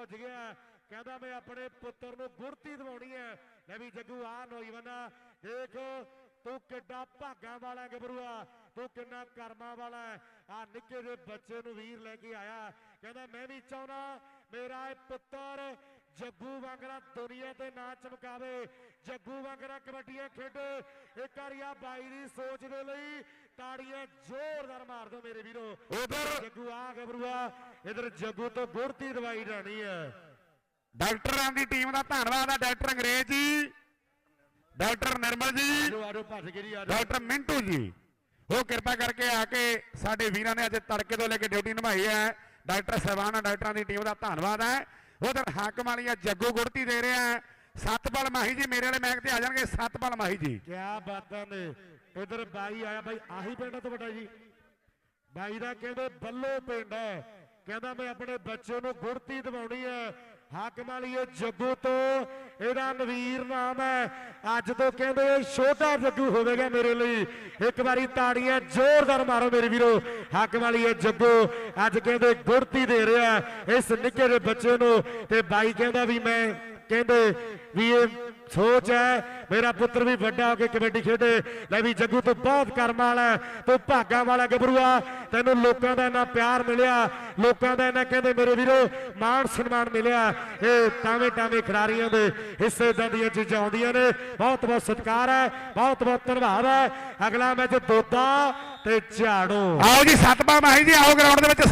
ਪੁੱਜ ਗਿਆ ਕਹਿੰਦਾ ਮੈਂ ਆਪਣੇ ਪੁੱਤਰ ਨੂੰ ਗੁਰਤੀ ਦਿਵਾਉਣੀ ਹੈ। ਲੈ ਵੀ ਜੱਗੂ ਆ ਨੌਜਵਾਨਾ ਦੇਖ, ਤੂੰ ਕਿੱਡਾ ਭਾਗਾਂ ਵਾਲਾ ਗੱਭਰੂਆ ਤੂੰ ਕਿੰਨਾ ਕਰਮਾਂ ਵਾਲਾ ਆ ਨਿੱਕੇ ਦੇ ਬੱਚੇ ਨੂੰ ਵੀਰ ਲੈ ਕੇ ਆਇਆ। ਕਹਿੰਦਾ, ਮੈਂ ਵੀ ਚਾਹੁੰਦਾ ਮੇਰਾ ਇਹ ਪੁੱਤਰ ਜੱਗੂ ਵਾਂਗਰਾ ਦੁਨੀਆ ਤੇ ਨਾਂ ਚਮਕਾਵੇ। ਜੱਗੂ ਵਾਂਗਰਾ ਕਬੱਡੀਆਂ ਖੇਡੇ। ਇੱਕ ਵਾਰੀ ਬਾਈ ਦੀ ਸੋਚ ਦੇ ਲਈ ਤਾੜੀਆਂ ਜ਼ੋਰਦਾਰ ਮਾਰ ਦਿਓ ਮੇਰੇ ਵੀਰੋ। ਉਧਰ ਜੱਗੂ ਆ ਗੱਭਰੂਆ ਇਧਰ ਜੱਗੂ ਤੋਂ ਗੁਰਤੀ ਦਵਾਈ ਜਾਣੀ ਹੈ। ਡਾਕਟਰਾਂ ਦੀ ਟੀਮ ਦਾ ਧੰਨਵਾਦ ਹੈ ਡਾਕਟਰ ਅੰਗਰੇਜ਼ ਜੀ ਡਾਕਟਰ ਨਿਰਮਲ ਜੀ ਆਜੋ ਆਜੋ ਭੱਜ ਕੇ ਜੀ ਆਜੋ ਡਾਕਟਰ ਮਿੰਟੂ ਜੀ। ਉਹ ਕਿਰਪਾ ਕਰਕੇ ਆ ਕੇ ਸਾਡੇ ਵੀਰਾਂ ਨੇ ਅੱਜ ਤੜਕੇ ਤੋਂ ਲੈ ਕੇ ਡਿਊਟੀ ਨਿਭਾਈ ਹੈ। ਡਾਕਟਰ ਸਾਹਿਬਾਨ ਡਾਕਟਰਾਂ ਦੀ ਟੀਮ ਦਾ ਧੰਨਵਾਦ ਹੈ। ਉਧਰ ਹਾਕਮ ਵਾਲੀਆ ਜੱਗੂ ਗੁੜਤੀ ਦੇ ਰਿਹਾ ਹੈ। ਸਤਪਾਲ ਮਾਹੀ ਜੀ ਮੇਰੇ ਵਾਲੇ ਮੈਚ ਤੇ ਆ ਜਾਣਗੇ ਸਤਪਾਲ ਮਾਹੀ ਜੀ। ਕਿਆ ਬਾਤਾਂ ਨੇ। ਇਧਰ ਬਾਈ ਆਇਆ ਬਾਈ, ਆਹੀ ਪਿੰਡ ਤੋਂ ਵੱਡਾ ਜੀ। ਬਾਈ ਦਾ ਕਹਿੰਦੇ ਬੱਲੋ ਪਿੰਡ ਹੈ। ਕਹਿੰਦਾ ਮੈਂ ਆਪਣੇ ਬੱਚੇ ਨੂੰ ਗੁੜਤੀ ਦਿਵਾਉਣੀ ਹੈ। ਹਾਕਮ ਵਾਲੀਏ ਜੱਗੂ ਤੋਂ ਇਹਦਾ ਨਵੀਰ ਨਾਮ ਹੈ। ਅੱਜ ਤੋਂ ਕਹਿੰਦੇ ਛੋਟਾ ਜੱਗੂ ਹੋਵੇਗਾ ਮੇਰੇ ਲਈ। ਇੱਕ ਵਾਰੀ ਤਾੜੀਆਂ ਜ਼ੋਰਦਾਰ ਮਾਰੋ ਮੇਰੇ ਵੀਰੋ। ਹਾਕਮ ਵਾਲੀਏ ਜੱਗੂ ਅੱਜ ਕਹਿੰਦੇ ਗੁੜਤੀ ਦੇ ਰਿਹਾ ਇਸ ਨਿੱਕੇ ਜਿਹੇ ਬੱਚੇ ਨੂੰ। ਤੇ ਬਾਈ ਕਹਿੰਦਾ ਵੀ ਮੈਂ ਕਹਿੰਦੇ ਵੀ ਇਹ ਸੋਚ ਹੈ। ਮੇਰਾ ਪੁੱਤਰ ਵੀ ਵੱਡਾ ਹੋ ਕੇ ਕਬੱਡੀ ਖੇਡੇ। ਲੈ ਵੀ ਜੱਗੂ, ਤੂੰ ਬਹੁਤ ਕਰਮ ਵਾਲਾ ਤੂੰ ਭਾਗਾਂ ਵਾਲਾ ਗੱਭਰੂਆ। ਤੈਨੂੰ ਲੋਕਾਂ ਦਾ ਇੰਨਾ ਪਿਆਰ ਮਿਲਿਆ। ਲੋਕਾਂ ਦਾ ਇੰਨਾ ਕਹਿੰਦੇ, ਮੇਰੇ ਵੀਰੋ, ਮਾਣ ਸਨਮਾਨ ਮਿਲਿਆ। ਇਹ ਟਾਵੇਂ ਟਾਵੇਂ ਖਿਡਾਰੀਆਂ ਦੇ ਹਿੱਸੇ ਦੀਆਂ ਚੀਜ਼ਾਂ ਆਉਂਦੀਆਂ ਨੇ। ਬਹੁਤ ਬਹੁਤ ਸਤਿਕਾਰ ਹੈ। ਬਹੁਤ ਬਹੁਤ ਧੰਨਵਾਦ ਹੈ। ਅਗਲਾ ਮੈਚ ਦੋਦਾ ਤੇ ਝਾੜੋ। ਆਓ ਜੀ ਸਤਪਾਲ ਮਾਹੀ ਜੀ, ਆਓ ਗਰਾਊਂਡ ਦੇ ਵਿੱਚ।